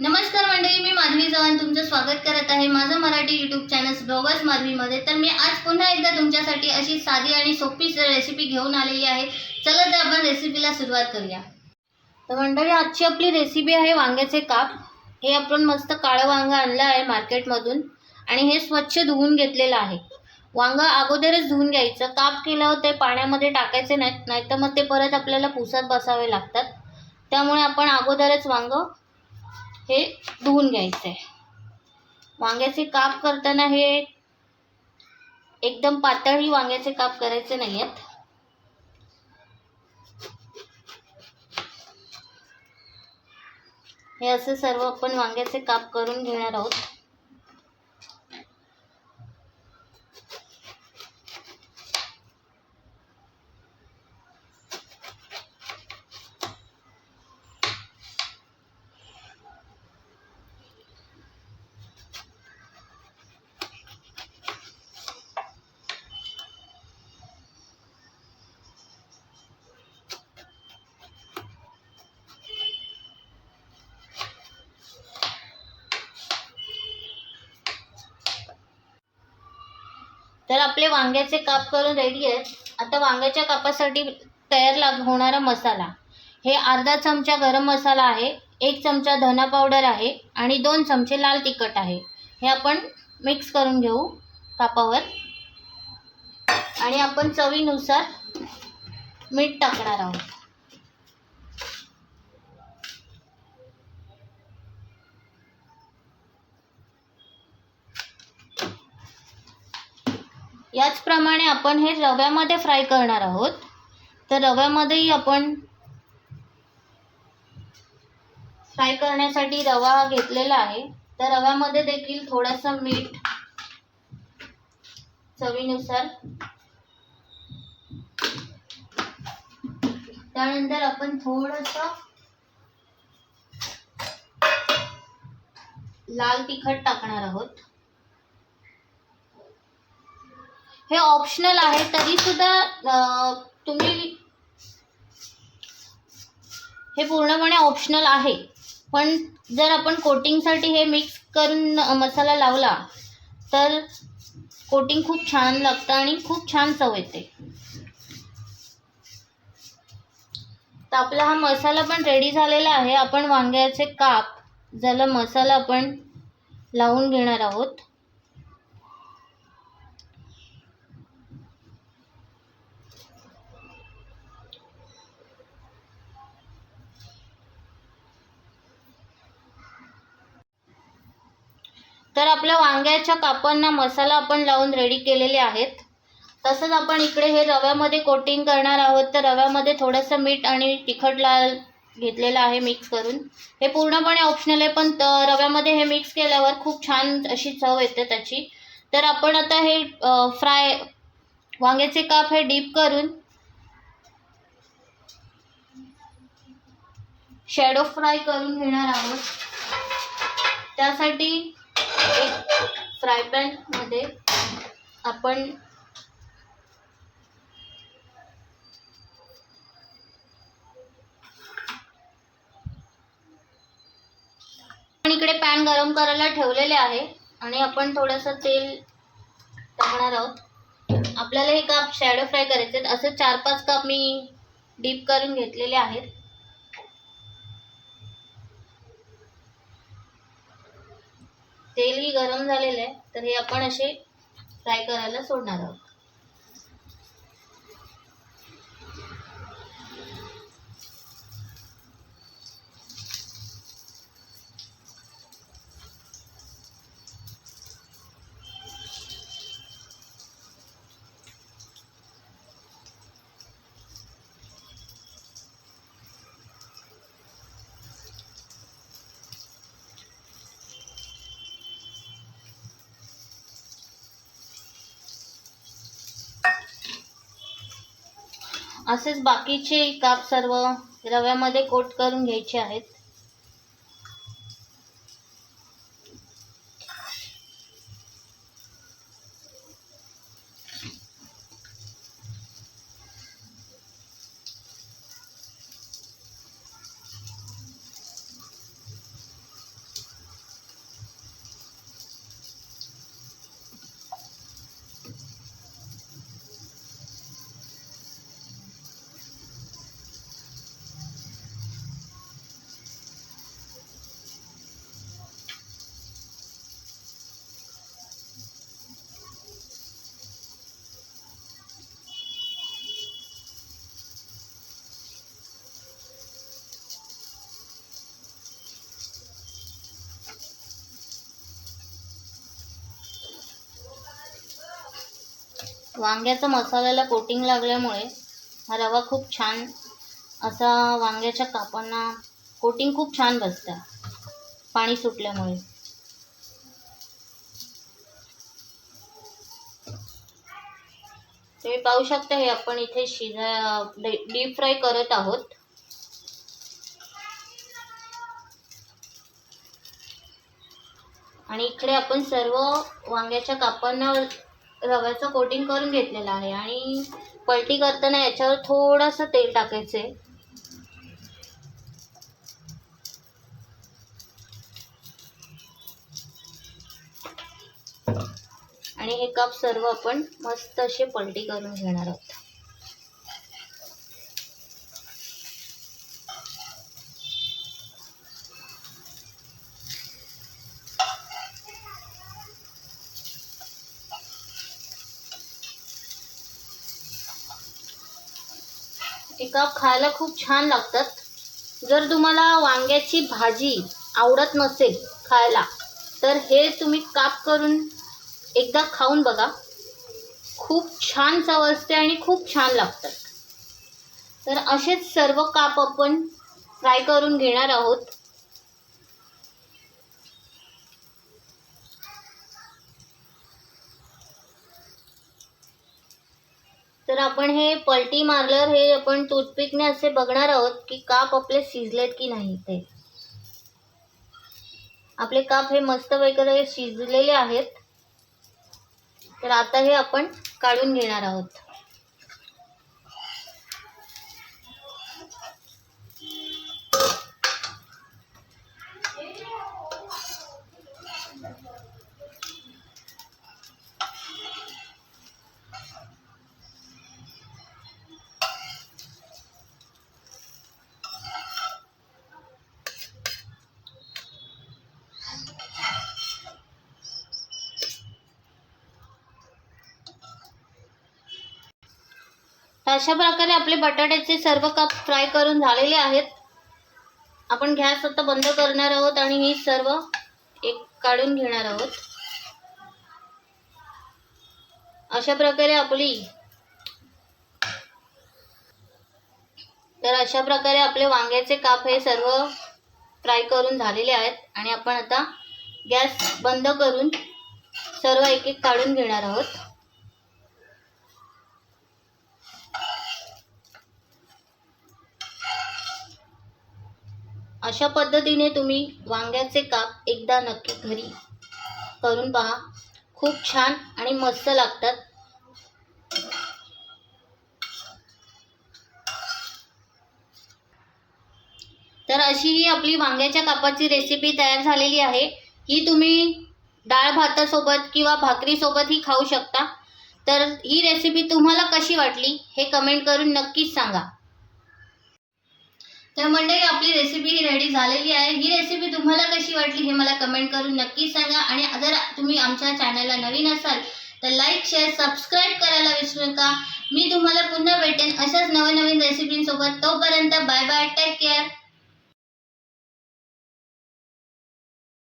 नमस्कार मंडळी मी माधवी चव्हाण तुमचं स्वागत करत आहे माझं मराठी यूट्यूब चॅनल ब्लॉगर्स माधवीमध्ये. तर मी आज पुन्हा एकदा तुमच्यासाठी अशी साधी आणि सोपी रेसिपी घेऊन आलेली आहे. चला तर आपण रेसिपीला सुरुवात करूया. तर मंडळी आजची आपली रेसिपी आहे वांग्याचे काप. हे आपण मस्त काळं वांगं आणलं आहे मार्केटमधून आणि हे स्वच्छ धुवून घेतलेलं आहे. वांगं अगोदरच धुवून घ्यायचं. काप केल्यावर ते पाण्यामध्ये टाकायचे नाहीत नाहीतर मग ते परत आपल्याला पुसत बसावे लागतात. त्यामुळे आपण अगोदरच वांगं हे धुवून घ्यायचं आहे वांग्याचे काप करताना हे एकदम पातळही वांग्याचे काप करायचे नाही आहेत हे असं सर्व आपण वांग्याचे काप करून घेणार आहोत. तर आपले वांग्याचे काप करून रेडी आहेत. आता वांग्याच्या कापासाठी तयार लाग होणारा मसाला. हे अर्धा चमचा गरम मसाला आहे एक चमचा धना पावडर आहे आणि दोन चमचे लाल तिखट आहे. हे आपण मिक्स करून घेऊ कापावर. आणि आपण चवीनुसार मीठ टाकणार आहोत. याचप्रमाणे आपण हे रव्यामध्ये फ्राय करणार आहोत. तर रव्यामध्येही आपण फ्राय करण्यासाठी रवा घेतलेला आहे. तर रव्यामध्ये देखील थोडंसं मीठ चवीनुसार. त्यानंतर आपण थोडंसं लाल तिखट टाकणार आहोत. हे ऑप्शनल आहे. तरी सुद्धा तुम्ही हे पूर्णपणे ऑप्शनल आहे. पण जर आपण कोटिंगसाठी हे मिक्स करून मसाला लावला तर कोटिंग खूप छान लागतं आणि खूप छान चव येते. तर आपला हा मसाला पण रेडी झालेला आहे. आपण वांग्याचे काप ज्याला मसाला आपण लावून घेणार आहोत. तर आपल्या वांग्याच्या कापांना मसाला आपण लावून रेडी केलेले आहेत. तसंच आपण इकडे हे रव्यामध्ये कोटिंग करणार आहोत. तर रव्यामध्ये थोडंसं मीठ आणि तिखट लाल घेतलेलं आहे मिक्स करून. हे पूर्णपणे ऑप्शनल आहे पण रव्यामध्ये हे मिक्स केल्यावर खूप छान अशी चव येते त्याची. तर आपण आता हे फ्राय वांग्याचे काप हे डीप करून शॅडो फ्राय करून घेणार आहोत. त्यासाठी एक फ्राय पॅनमध्ये आपण आपण इकडे पॅन गरम करायला ठेवलेले आहे आणि आपण थोडंसं तेल टाकणार आहोत. आपल्याला हे काप शॅडो फ्राय करायचे आहेत. असे चार पाच काप मी डीप करून घेतलेले आहेत. तेलही गरम झालेलं आहे तर हे आपण असे फ्राय करायला सोडणार आहोत. असेच बाकीचे काप सर्व रव्यामध्ये कोट करून घ्यायचे आहेत. वांग्याचा मसाल्याला कोटिंग लागल्यामुळे हा रवा खूप छान असा वांग्याच्या कापांना कोटिंग खूप छान बसतं पाणी सुटल्यामुळे. तुम्ही पाहू शकता हे आपण इथे शिजा डीप फ्राय करत आहोत. आणि इकडे आपण सर्व वांग्याच्या कापांना रव्याचं कोटिंग करून घेतलेलं आहे आणि पलटी करताना याच्यावर थोडंसं तेल टाकायचं आहे आणि हे कप सर्व आपण मस्त असे पलटी करून घेणार आहोत. हे खायला खूप छान लागतात. जर तुम्हाला वांग्याची भाजी आवडत नसेल खायला तर हे तुम्ही काप करून एकदा खाऊन बघा. खूप छान चव असते आणि खूप छान लागतात. तर असेच सर्व काप आपण फ्राय करून घेणार आहोत. तर आपण हे पलटी मारल्यावर हे आपण टूथपिकने असे बघणार आहोत की काप आपले शिजलेत की नाही ते आपले काप हे मस्त वगैरे शिजलेले आहेत. तर आता हे आपण काढून घेणार आहोत. अशा प्रकारे आपले बटाट्याचे सर्व कप फ्राय करून झालेले आहेत. आपण गॅस आता बंद करणार आहोत आणि ही सर्व एक काढून घेणार आहोत. अशा प्रकारे आपली तर अशा प्रकारे आपले वांग्याचे काप हे सर्व फ्राय करून झालेले आहेत आणि आपण आता गॅस बंद करून सर्व एक एक काढून घेणार आहोत. अशा पद्धतीने तुम्ही वांग्याचे काप एकदा नक्की घरी करून पहा. खूप छान आणि मस्त लागतात. तर अशी ही आपली वांग्याच्या कापाची रेसिपी तयार झालेली आहे. ही तुम्ही डाळ भातासोबत किंवा भाकरीसोबतही खाऊ शकता. तर ही रेसिपी तुम्हाला कशी वाटली हे कमेंट करून नक्कीच सांगा. तर मंडळी आपली रेसिपी ही रेडी झालेली आहे. ही रेसिपी तुम्हाला कशी वाटली हे मला कमेंट करून नक्की सांगा. आणि जर तुम्ही आमच्या चॅनलला नवीन असाल तर लाईक शेअर सबस्क्राईब करायला विसरू नका. मी तुम्हाला पुन्हा भेटेन अशाच नवनवीन रेसिपींसोबत तोपर्यंत बाय बाय टेक केअर